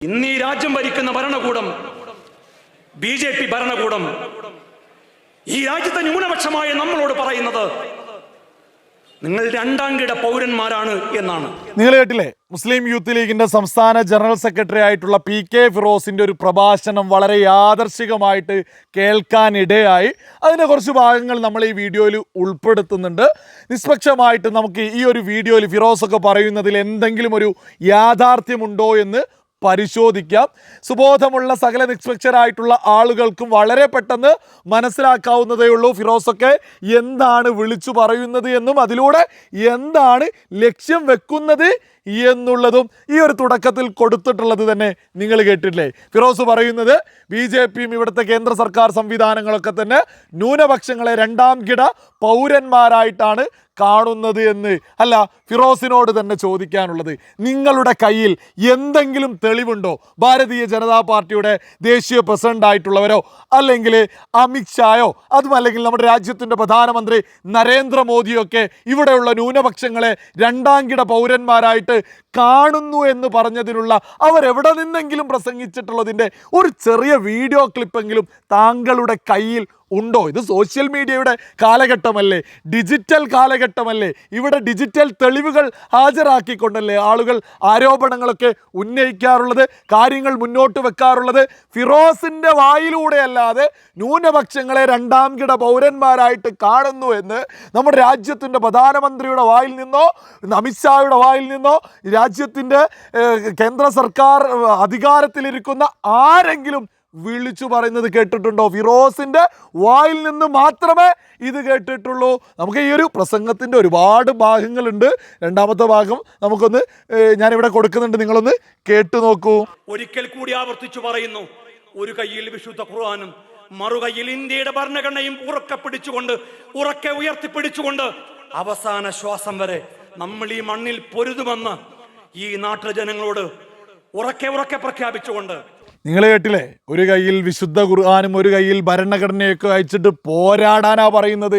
ഇന്ന് ഈ രാജ്യം ഭരിക്കുന്ന ഭരണകൂടം ബി ജെ പി ഭരണകൂടം ഈ രാജ്യത്തെ ന്യൂനപക്ഷമായ നമ്മളോട് പറയുന്നത് നിങ്ങൾ രണ്ടാം കിട പൗരന്മാരാണ് എന്നാണ്. നിങ്ങൾ കേട്ടില്ലേ? മുസ്ലിം യൂത്ത് ലീഗിന്റെ സംസ്ഥാന ജനറൽ സെക്രട്ടറി ആയിട്ടുള്ള പി കെ ഫിറോസിന്റെ ഒരു പ്രഭാഷണം വളരെ യാദർശികമായിട്ട് കേൾക്കാനിടയായി. അതിന്റെ കുറച്ച് ഭാഗങ്ങൾ നമ്മൾ ഈ വീഡിയോയിൽ ഉൾപ്പെടുത്തുന്നുണ്ട്. നിഷ്പക്ഷമായിട്ട് നമുക്ക് ഈ ഒരു വീഡിയോയിൽ ഫിറോസ് ഒക്കെ പറയുന്നതിൽ എന്തെങ്കിലും ഒരു യാഥാർത്ഥ്യമുണ്ടോ എന്ന് പരിശോധിക്കാം. സുബോധമുള്ള സകല നിഷ്പക്ഷരായിട്ടുള്ള ആളുകൾക്കും വളരെ പെട്ടെന്ന് മനസ്സിലാക്കാവുന്നതേ ഉള്ളൂ. ഫിറോസൊക്കെ എന്താണ് വിളിച്ചു പറയുന്നത് എന്നും അതിലൂടെ എന്താണ് ലക്ഷ്യം വെക്കുന്നത് എന്നുള്ളതും ഈ ഒരു തുടക്കത്തിൽ കൊടുത്തിട്ടുള്ളത് തന്നെ നിങ്ങൾ കേട്ടിട്ടില്ലേ? ഫിറോസ് പറയുന്നത് ബി ജെ പിയും ഇവിടുത്തെ കേന്ദ്ര സർക്കാർ സംവിധാനങ്ങളൊക്കെ തന്നെ ന്യൂനപക്ഷങ്ങളെ രണ്ടാം കിട പൗരന്മാരായിട്ടാണ് കാണുന്നത് എന്ന് അല്ല ഫിറോസിനോട് തന്നെ ചോദിക്കാനുള്ളത്. നിങ്ങളുടെ കയ്യിൽ എന്തെങ്കിലും തെളിവുണ്ടോ? ഭാരതീയ ജനതാ പാർട്ടിയുടെ ദേശീയ പ്രസിഡന്റ് ആയിട്ടുള്ളവരോ അല്ലെങ്കിൽ അമിത്ഷായോ അതും അല്ലെങ്കിൽ നമ്മുടെ രാജ്യത്തിന്റെ പ്രധാനമന്ത്രി നരേന്ദ്രമോദിയൊക്കെ ഇവിടെയുള്ള ന്യൂനപക്ഷങ്ങളെ രണ്ടാം കിട പൗരന്മാരായിട്ട് കാണുന്നു എന്ന് പറഞ്ഞതിനുള്ള അവരെവിടെ നിന്നെങ്കിലും പ്രസംഗിച്ചിട്ടുള്ളതിന്റെ ഒരു ചെറിയ വീഡിയോ ക്ലിപ്പെങ്കിലും താങ്കളുടെ കയ്യിൽ ഉണ്ടോ? ഇത് സോഷ്യൽ മീഡിയയുടെ കാലഘട്ടമല്ലേ? ഡിജിറ്റൽ കാലഘട്ടമല്ലേ? ഇവിടെ ഡിജിറ്റൽ തെളിവുകൾ ഹാജരാക്കിക്കൊണ്ടല്ലേ ആളുകൾ ആരോപണങ്ങളൊക്കെ ഉന്നയിക്കാറുള്ളത് കാര്യങ്ങൾ മുന്നോട്ട് വെക്കാറുള്ളത്? ഫിറോസിന്റെ വായിലൂടെ അല്ലാതെ ന്യൂനപക്ഷങ്ങളെ രണ്ടാം കിട പൗരന്മാരായിട്ട് കാണുന്നു എന്ന് നമ്മുടെ രാജ്യത്തിന്റെ പ്രധാനമന്ത്രിയുടെ വായിൽ നിന്നോ അമിത്ഷായുടെ വായിൽ നിന്നോ രാജ്യത്തിന്റെ കേന്ദ്ര സർക്കാർ അധികാരത്തിലിരിക്കുന്ന ആരെങ്കിലും വിളിച്ചു പറയുന്നത് കേട്ടിട്ടുണ്ടോ? ഫിറോസിന്റെ വായിൽ നിന്ന് മാത്രമേ ഇത് കേട്ടിട്ടുള്ളൂ. നമുക്ക് ഈ ഒരു പ്രസംഗത്തിന്റെ ഒരുപാട് ഭാഗങ്ങളുണ്ട്. രണ്ടാമത്തെ ഭാഗം നമുക്കൊന്ന് ഞാനിവിടെ കൊടുക്കുന്നുണ്ട്. നിങ്ങളൊന്ന് കേട്ടു നോക്കൂ. ഒരിക്കൽ കൂടി ആവർത്തിച്ചു പറയുന്നു. ഒരു കയ്യിൽ വിശുദ്ധ ഖുർആാനും മറുകയിൽ ഇന്ത്യയുടെ ഭരണഘടനയും ഉറക്കെ പിടിച്ചുകൊണ്ട് ഉറക്കെ ഉയർത്തിപ്പിടിച്ചുകൊണ്ട് അവസാന ശ്വാസം വരെ നമ്മൾ ഈ മണ്ണിൽ പൊരുതുമെന്ന് ഈ നാട്ടിലെ ജനങ്ങളോട് ഉറക്കെ ഉറക്കെ പ്രഖ്യാപിച്ചുകൊണ്ട് നിങ്ങൾ കേട്ടില്ലേ? ഒരു കയ്യിൽ വിശുദ്ധ ഖുർആാനും ഒരു കയ്യിൽ ഭരണഘടനയൊക്കെ അയച്ചിട്ട് പോരാടാനാ പറയുന്നത്.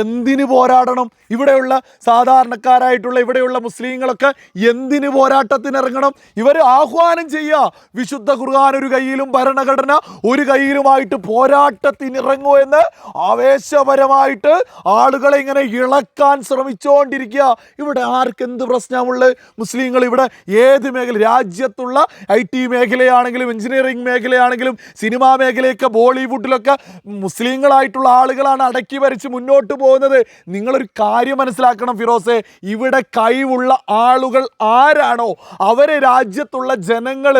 എന്തിന് പോരാടണം? ഇവിടെയുള്ള സാധാരണക്കാരായിട്ടുള്ള ഇവിടെയുള്ള മുസ്ലിങ്ങളൊക്കെ എന്തിന് പോരാട്ടത്തിനിറങ്ങണം? ഇവർ ആഹ്വാനം ചെയ്യുക വിശുദ്ധ ഖുർആൻ ഒരു കയ്യിലും ഭരണഘടന ഒരു കയ്യിലുമായിട്ട് പോരാട്ടത്തിനിറങ്ങൂ എന്ന് ആവേശപരമായിട്ട് ആളുകളെ ഇങ്ങനെ ഇളക്കാൻ ശ്രമിച്ചുകൊണ്ടിരിക്കുക ഇവിടെ ആർക്ക് എന്ത് പ്രശ്നമുള്ളത് മുസ്ലിങ്ങൾ ഇവിടെ ഏത് മേഖല രാജ്യത്തുള്ള ഐ ടി മേഖലയാണെങ്കിലും എഞ്ചിനീയറിംഗ് മേഖലയാണെങ്കിലും സിനിമാ മേഖലയൊക്കെ ബോളിവുഡിലൊക്കെ മുസ്ലിങ്ങളായിട്ടുള്ള ആളുകളാണ് അടക്കി വരച്ച് മുന്നോട്ട് പോകുന്നത്. നിങ്ങളൊരു കാര്യം മനസ്സിലാക്കണം ഫിറോസെ. ഇവിടെ കഴിവുള്ള ആളുകൾ ആരാണോ? അവരെ രാജ്യത്തുള്ള ജനങ്ങൾ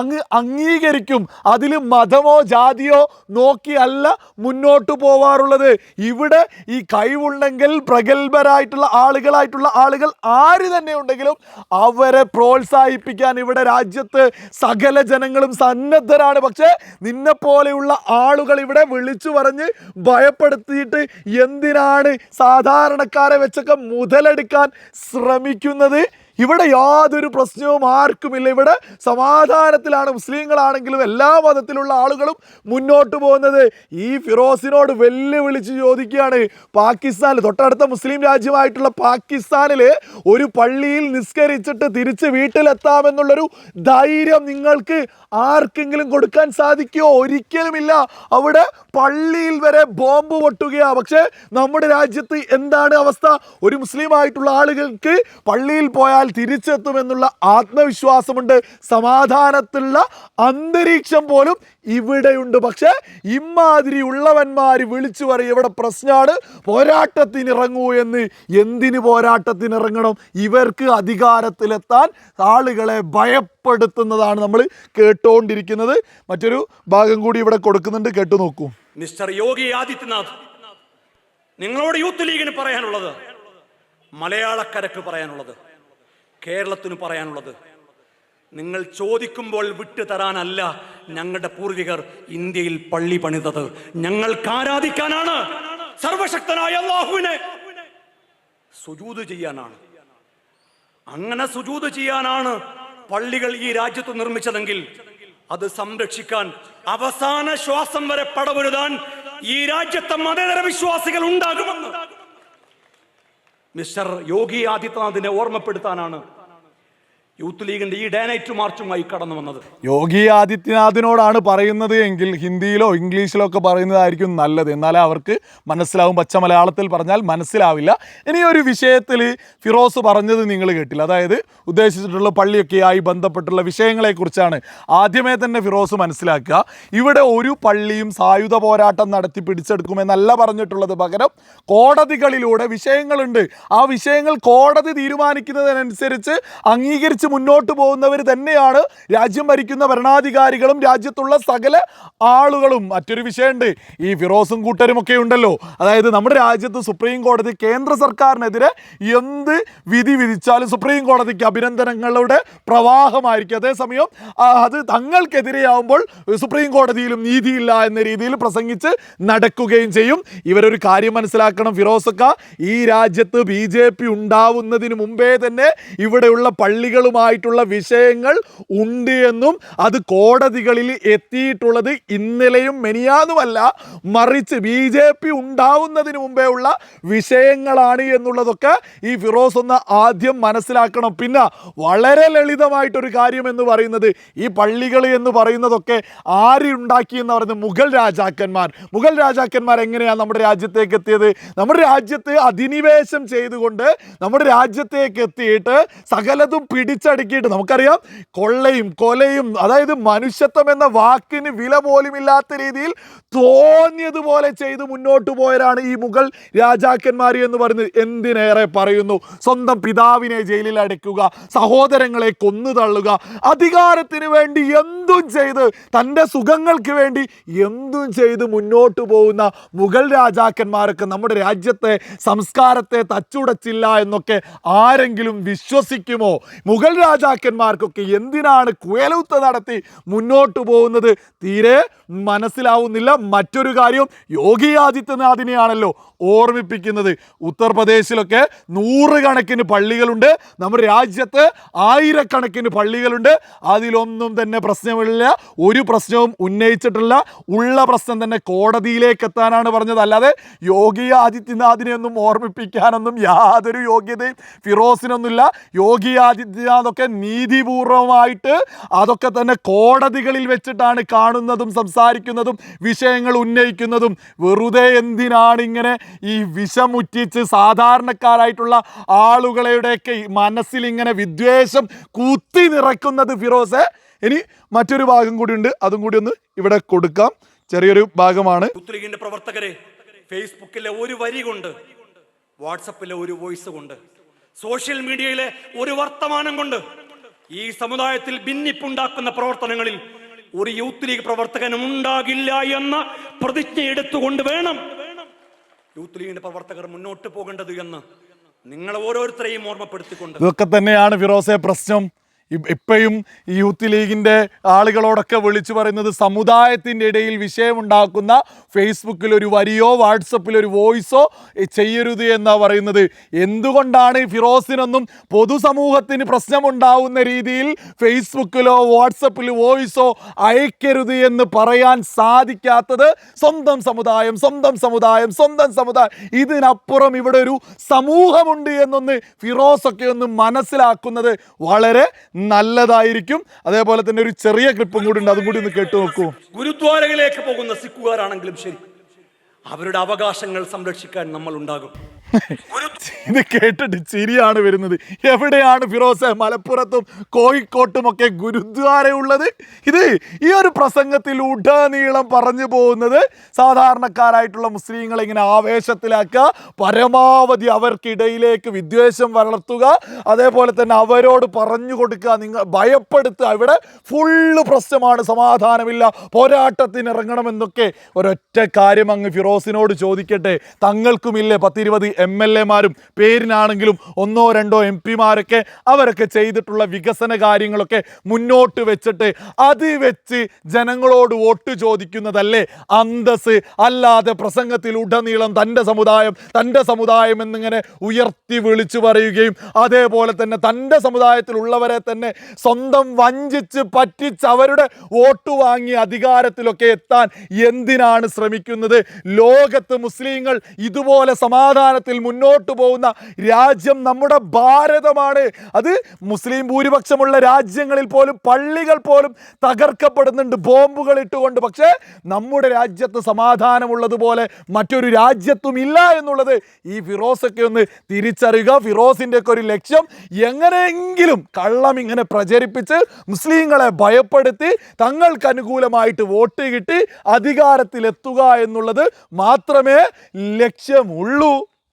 അങ്ങ് അംഗീകരിക്കും. അതിൽ മതമോ ജാതിയോ നോക്കിയല്ല മുന്നോട്ട് പോവാറുള്ളത്. ഇവിടെ ഈ കഴിവുണ്ടെങ്കിൽ പ്രഗത്ഭരായിട്ടുള്ള ആളുകളായിട്ടുള്ള ആളുകൾ ആര് തന്നെ ഉണ്ടെങ്കിലും അവരെ പ്രോത്സാഹിപ്പിക്കാൻ ഇവിടെ രാജ്യത്ത് സകല ജനങ്ങളും സന്നദ്ധരാണ്. പക്ഷേ നിന്നെ പോലെയുള്ള ആളുകൾ ഇവിടെ വിളിച്ചു പറഞ്ഞ് ഭയപ്പെടുത്തിയിട്ട് എന്തിനാണ് സാധാരണക്കാരെ വെച്ചൊക്കെ മുതലെടുക്കാൻ ശ്രമിക്കുന്നത്? ഇവിടെ യാതൊരു പ്രശ്നവും ആർക്കുമില്ല. ഇവിടെ സമാധാനത്തിലാണ് മുസ്ലിങ്ങളാണെങ്കിലും എല്ലാ മതത്തിലുള്ള ആളുകളും മുന്നോട്ട് പോകുന്നത്. ഈ ഫിറോസിനോട് വെല്ലുവിളിച്ച് ചോദിക്കുകയാണ്. പാകിസ്ഥാനിൽ തൊട്ടടുത്ത മുസ്ലിം രാജ്യമായിട്ടുള്ള പാകിസ്ഥാനിൽ ഒരു പള്ളിയിൽ നിസ്കരിച്ചിട്ട് തിരിച്ച് വീട്ടിലെത്താമെന്നുള്ളൊരു ധൈര്യം നിങ്ങൾക്ക് ആർക്കെങ്കിലും കൊടുക്കാൻ സാധിക്കുമോ ഒരിക്കലുമില്ല. അവിടെ പള്ളിയിൽ വരെ ബോംബ് പൊട്ടുകയാണ് പക്ഷേ നമ്മുടെ രാജ്യത്ത് എന്താണ് അവസ്ഥ? ഒരു മുസ്ലിം ആയിട്ടുള്ള ആളുകൾക്ക് പള്ളിയിൽ പോയാൽ തിരിച്ചെത്തുമെന്നുള്ള ആത്മവിശ്വാസമുണ്ട്. സമാധാനത്തിലുള്ള അന്തരീക്ഷം പോലും ഇവിടെയുണ്ട്. പക്ഷേ ഇമാതിരി ഉള്ളവന്മാർ വിളിച്ചു പറയും ഇവിടെ പ്രശ്നമാണ് പോരാട്ടത്തിനിറങ്ങൂ എന്ന്. എന്തിന് പോരാട്ടത്തിനിറങ്ങണം? ഇവർക്ക് അധികാരത്തിലെത്താൻ ആളുകളെ ഭയപ്പെടുത്തുന്നതാണ് നമ്മൾ കേട്ടുകൊണ്ടിരിക്കുന്നത് മറ്റൊരു ഭാഗം കൂടി ഇവിടെ കൊടുക്കുന്നുണ്ട്. കേട്ടു നോക്കൂ. മിസ്റ്റർ യോഗി ആദിത്യനാഥ് നിങ്ങളോട് യൂത്ത് ലീഗിന് പറയാനുള്ളത് മലയാളക്കരക്ക് പറയാനുള്ളത്. കേരളത്തിന് പറയാനുള്ളത്. നിങ്ങൾ ചോദിക്കുമ്പോൾ വിട്ടു തരാനല്ല ഞങ്ങളുടെ പൂർവികർ ഇന്ത്യയിൽ പള്ളി പണിതത്. ഞങ്ങൾ ആരാധിക്കാനാണ്? സർവശക്തനായ അള്ളാഹുവിനെ സുജൂത് ചെയ്യാനാണ്. അങ്ങനെ സുജൂത് ചെയ്യാനാണ് പള്ളികൾ ഈ രാജ്യത്ത് നിർമ്മിച്ചതെങ്കിൽ അത് സംരക്ഷിക്കാൻ അവസാന ശ്വാസം വരെ പടവരുതാൻ ഈ രാജ്യത്തെ മതേതര വിശ്വാസികൾ ഉണ്ടാകുമെന്ന്. മിസ്റ്റർ യോഗി ആദിത്യനാഥിനെ ഓർമ്മപ്പെടുത്താനാണ് യൂത്ത് ലീഗിന്റെ ഈ ഡേനൈറ്റ് മാർച്ചുമായി കടന്നു വന്നത്. യോഗി ആദിത്യനാഥിനോടാണ് പറയുന്നത് എങ്കിൽ ഹിന്ദിയിലോ ഇംഗ്ലീഷിലോ ഒക്കെ പറയുന്നതായിരിക്കും നല്ലത്. എന്നാലേ അവർക്ക് മനസ്സിലാവും. പച്ച മലയാളത്തിൽ പറഞ്ഞാൽ മനസ്സിലാവില്ല. ഇനി ഒരു വിഷയത്തിൽ ഫിറോസ് പറഞ്ഞത് നിങ്ങൾ കേട്ടില്ല. അതായത് ഉദ്ദേശിച്ചിട്ടുള്ള പള്ളിയൊക്കെയായി ബന്ധപ്പെട്ടുള്ള വിഷയങ്ങളെക്കുറിച്ചാണ് ആദ്യമേ തന്നെ ഫിറോസ് മനസ്സിലാക്കുക. ഇവിടെ ഒരു പള്ളിയും സായുധ പോരാട്ടം നടത്തി പിടിച്ചെടുക്കുമെന്നല്ല പറഞ്ഞിട്ടുള്ളത്. പകരം കോടതികളിലൂടെ വിഷയങ്ങളുണ്ട്. ആ വിഷയങ്ങൾ കോടതി തീരുമാനിക്കുന്നതിനനുസരിച്ച് അംഗീകരിച്ച് മുന്നോട്ട് പോകുന്നവർ തന്നെയാണ് രാജ്യം ഭരിക്കുന്ന ഭരണാധികാരികളും രാജ്യത്തുള്ള സകല ആളുകളും. മറ്റൊരു വിഷയമുണ്ട് ഈ ഫിറോസും കൂട്ടരും ഒക്കെ ഉണ്ടല്ലോ. അതായത് നമ്മുടെ രാജ്യത്ത് സുപ്രീം കോടതി കേന്ദ്ര സർക്കാരിനെതിരെ എന്ത് വിധി വിധിച്ചാലും സുപ്രീം കോടതിക്ക് അഭിനന്ദനങ്ങളുടെ പ്രവാഹമായിരിക്കും. അതേസമയം അത് തങ്ങൾക്കെതിരെയാവുമ്പോൾ സുപ്രീം കോടതിയിലും നീതിയില്ല എന്ന രീതിയിൽ പ്രസംഗിച്ച് നടക്കുകയും ചെയ്യും. ഇവരൊരു കാര്യം മനസ്സിലാക്കണം ഫിറോസൊക്കെ ഈ രാജ്യത്ത് ബി ജെ പി ഉണ്ടാവുന്നതിന് മുമ്പേ തന്നെ ഇവിടെയുള്ള പള്ളികളുമായിട്ടുള്ള വിഷയങ്ങൾ ഉണ്ട് എന്നും അത് കോടതികളിൽ എത്തിയിട്ടുള്ളത് ഇന്നലെയും മെനിയാന്നുമല്ല മറിച്ച് ബി ജെ പി ഉണ്ടാവുന്നതിന് മുമ്പേ ഉള്ള വിഷയങ്ങളാണ് എന്നുള്ളതൊക്കെ ഈ ഫിറോസ് ഒന്ന് ആദ്യം മനസ്സിലാക്കണം. പിന്നെ വളരെ ലളിതമായിട്ടൊരു കാര്യം എന്ന് പറയുന്നത് ഈ പള്ളികൾ എന്ന് പറയുന്നതൊക്കെ ആരുണ്ടാക്കി എന്ന് പറയുന്നത് മുഗൾ രാജാക്കന്മാർ. മുഗൾ രാജാക്കന്മാർ എങ്ങനെയാണ് നമ്മുടെ രാജ്യത്തേക്ക് എത്തിയത്? നമ്മുടെ രാജ്യത്ത് അധിനിവേശം ചെയ്തുകൊണ്ട് നമ്മുടെ രാജ്യത്തേക്ക് എത്തിയിട്ട് സകലതും പിടിച്ചടുക്കിയിട്ട് നമുക്കറിയാം കൊള്ളയും കൊലയും അതായത് മനുഷ്യത്വം എന്ന വാക്കിന് വില പോലും ഇല്ലാത്ത രീതിയിൽ തോന്നിയതുപോലെ ചെയ്ത് മുന്നോട്ട് പോയരാണ് ഈ മുഗൾ രാജാക്കന്മാർ എന്ന് പറയുന്നത് എന്തിനേറെ പറയുന്നു? സ്വന്തം പിതാവിനെ ജയിലിൽ അടയ്ക്കുക സഹോദരങ്ങളെ കൊന്നു തള്ളുക അധികാരത്തിന് വേണ്ടി എന്തും ചെയ്ത് തന്റെ സുഖങ്ങൾക്ക് വേണ്ടി എന്തും ചെയ്ത് മുന്നോട്ട് പോകുന്ന മുഗൾ രാജാക്കന്മാരൊക്കെ നമ്മുടെ രാജ്യത്തെ സംസ്കാരത്തെ തച്ചുടച്ചില്ല എന്നൊക്കെ ആരെങ്കിലും വിശ്വസിക്കുമോ? മുഗൾ രാജാക്കന്മാർക്കൊക്കെ എന്തിനാണ് കുയലൂത്ത് നടത്തി മുന്നോട്ട് പോകുന്നത്? തീരെ മനസ്സിലാവുന്നില്ല. മറ്റൊരു കാര്യം യോഗി ആദിത്യനാഥിനെയാണല്ലോ ഓർമ്മിപ്പിക്കുന്നത്. ഉത്തർപ്രദേശിലൊക്കെ നൂറുകണക്കിന് പള്ളികളുണ്ട്. നമ്മുടെ രാജ്യത്ത് ആയിരക്കണക്കിന് പള്ളികളുണ്ട്. അതിലൊന്നും തന്നെ പ്രശ്നമില്ല. ഒരു പ്രശ്നവും ഉന്നയിച്ചിട്ടില്ല. ഉള്ള പ്രശ്നം തന്നെ കോടതിയിലേക്ക് എത്താനാണ് പറഞ്ഞത്. അല്ലാതെ യോഗി ആദിത്യനാഥിനെ ഒന്നും ഓർമ്മിപ്പിക്കാനൊന്നും യാതൊരു യോഗ്യതയും ഫിറോസിനൊന്നുമില്ല. യോഗി ആദിത്യനാഥൊക്കെ നീതിപൂർവമായിട്ട് അതൊക്കെ തന്നെ കോടതികളിൽ വെച്ചിട്ടാണ് കാണുന്നതും വിഷയങ്ങൾ ഉന്നയിക്കുന്നതും വെറുതെ എന്തിനാണ് ഇങ്ങനെ ഈ വിഷമുറ്റിച്ച് സാധാരണക്കാരായിട്ടുള്ള ആളുകളുടെയൊക്കെ മനസ്സിൽ ഇങ്ങനെ വിദ്വേഷം കുത്തി നിറയ്ക്കുന്നത് ഫിറോസെ? ഇനി മറ്റൊരു ഭാഗം കൂടി ഉണ്ട് അതും കൂടി ഒന്ന് ഇവിടെ കൊടുക്കാം. ചെറിയൊരു ഭാഗമാണ്. പ്രവർത്തകരെ ഫേസ്ബുക്കിലെ ഒരു വരി കൊണ്ട് വാട്സപ്പിലെ ഒരു വോയിസ് കൊണ്ട് സോഷ്യൽ മീഡിയയിലെ ഒരു വർത്തമാനം കൊണ്ട് ഈ സമുദായത്തിൽ ഭിന്നിപ്പുണ്ടാക്കുന്ന പ്രവർത്തനങ്ങളിൽ ഒരു യൂത്ത് ലീഗ് പ്രവർത്തകനും ഉണ്ടാകില്ല എന്ന പ്രതിജ്ഞ എടുത്തുകൊണ്ട് വേണം യൂത്ത് ലീഗിന്റെ പ്രവർത്തകർ മുന്നോട്ട് പോകേണ്ടത് എന്ന്. നിങ്ങൾ ഓരോരുത്തരെയും ഓർമ്മപ്പെടുത്തിക്കൊണ്ട്. ഇതൊക്കെ തന്നെയാണ് ഫിറോസെ പ്രശ്നം. ഇപ്പോഴും യൂത്ത് ലീഗിന്റെ ആളുകളോടൊക്കെ വിളിച്ചു പറയുന്നത് സമുദായത്തിന്റെ ഇടയിൽ വിഷയമുണ്ടാക്കുന്ന ഫേസ്ബുക്കിൽ ഒരു വരിയോ വാട്സപ്പിൽ ഒരു വോയിസോ ചെയ്യരുത് എന്നാണ് പറയുന്നത്. എന്തുകൊണ്ടാണ് ഫിറോസിനൊന്നും പൊതുസമൂഹത്തിന് പ്രശ്നമുണ്ടാവുന്ന രീതിയിൽ ഫേസ്ബുക്കിലോ വാട്സപ്പിലോ വോയിസോ അയക്കരുത് എന്ന് പറയാൻ സാധിക്കാത്തത് സ്വന്തം സമുദായം സ്വന്തം സമുദായം സ്വന്തം സമുദായം. ഇതിനപ്പുറം ഇവിടെ ഒരു സമൂഹമുണ്ട് എന്നൊന്ന് ഫിറോസൊക്കെ ഒന്ന് മനസ്സിലാക്കുന്നത് വളരെ നല്ലതായിരിക്കും. അതേപോലെ തന്നെ ഒരു ചെറിയ ക്ലിപ്പും കൂടി ഉണ്ട്. അതും കൂടി ഒന്ന് കേട്ടു നോക്കൂ. ഗുരുദ്വാരകളിലേക്ക് പോകുന്ന സിക്കുകാരാണെങ്കിലും ശരി. അവരുടെ അവകാശങ്ങൾ സംരക്ഷിക്കാൻ നമ്മൾ ഉണ്ടാകും. ഇത് കേട്ടിട്ട് ചിരിയാണ് വരുന്നത്. എവിടെയാണ് ഫിറോസ് മലപ്പുറത്തും കോഴിക്കോട്ടും ഒക്കെ ഗുരുദ്വാര ഉള്ളത് ഇത് ഈ ഒരു പ്രസംഗത്തിൽ ഉടനീളം പറഞ്ഞു പോകുന്നത് സാധാരണക്കാരായിട്ടുള്ള മുസ്ലിങ്ങളെ ഇങ്ങനെ ആവേശത്തിലാക്കുക പരമാവധി അവർക്കിടയിലേക്ക് വിദ്വേഷം വളർത്തുക അതേപോലെ തന്നെ അവരോട് പറഞ്ഞു കൊടുക്കുക നിങ്ങൾ ഭയപ്പെടുത്തുക. ഇവിടെ ഫുള്ള് പ്രശ്നമാണ് സമാധാനമില്ല പോരാട്ടത്തിന് ഇറങ്ങണമെന്നൊക്കെ. ഒരൊറ്റ കാര്യം അങ്ങ് ഫിറോസിനോട് ചോദിക്കട്ടെ. തങ്ങൾക്കുമില്ലേ പത്തിരുപത് എം എൽ എമാരും പേരിനാണെങ്കിലും ഒന്നോ രണ്ടോ എം പിമാരൊക്കെ അവരൊക്കെ ചെയ്തിട്ടുള്ള വികസന കാര്യങ്ങളൊക്കെ മുന്നോട്ട് വെച്ചിട്ട് അത് വെച്ച് ജനങ്ങളോട് വോട്ട് ചോദിക്കുന്നതല്ലേ? അന്തസ് അല്ലാതെ പ്രസംഗത്തിൽ ഉടനീളം തന്റെ സമുദായം തന്റെ സമുദായം എന്നിങ്ങനെ ഉയർത്തി വിളിച്ചു പറയുകയും അതേപോലെ തന്നെ തന്റെ സമുദായത്തിലുള്ളവരെ തന്നെ സ്വന്തം വഞ്ചിച്ച് പറ്റിച്ച് അവരുടെ വോട്ട് വാങ്ങി അധികാരത്തിലൊക്കെ എത്താൻ എന്തിനാണ് ശ്രമിക്കുന്നത്? ലോകത്ത് മുസ്ലിങ്ങൾ ഇതുപോലെ സമാധാനത്തോടെ ജനാധിപത്യത്തിൽ മുന്നോട്ട് പോകുന്ന രാജ്യം നമ്മുടെ ഭാരതമാണ്. അത് മുസ്ലിം ഭൂരിപക്ഷമുള്ള രാജ്യങ്ങളിൽ പോലും പള്ളികൾ പോലും തകർക്കപ്പെടുന്നുണ്ട്. ബോംബുകൾ ഇട്ടുകൊണ്ട്. പക്ഷേ നമ്മുടെ രാജ്യത്ത് സമാധാനമുള്ളതുപോലെ മറ്റൊരു രാജ്യത്തും ഇല്ല എന്നുള്ളത് ഈ ഫിറോസൊക്കെ ഒന്ന് തിരിച്ചറിയുക. ഫിറോസിന്റെ ഒക്കെ ഒരു ലക്ഷ്യം എങ്ങനെയെങ്കിലും കള്ളം ഇങ്ങനെ പ്രചരിപ്പിച്ച് മുസ്ലിങ്ങളെ ഭയപ്പെടുത്തി തങ്ങൾക്ക് അനുകൂലമായിട്ട് വോട്ട് കിട്ടി അധികാരത്തിലെത്തുക എന്നുള്ളത് മാത്രമേ ലക്ഷ്യമുള്ളൂ.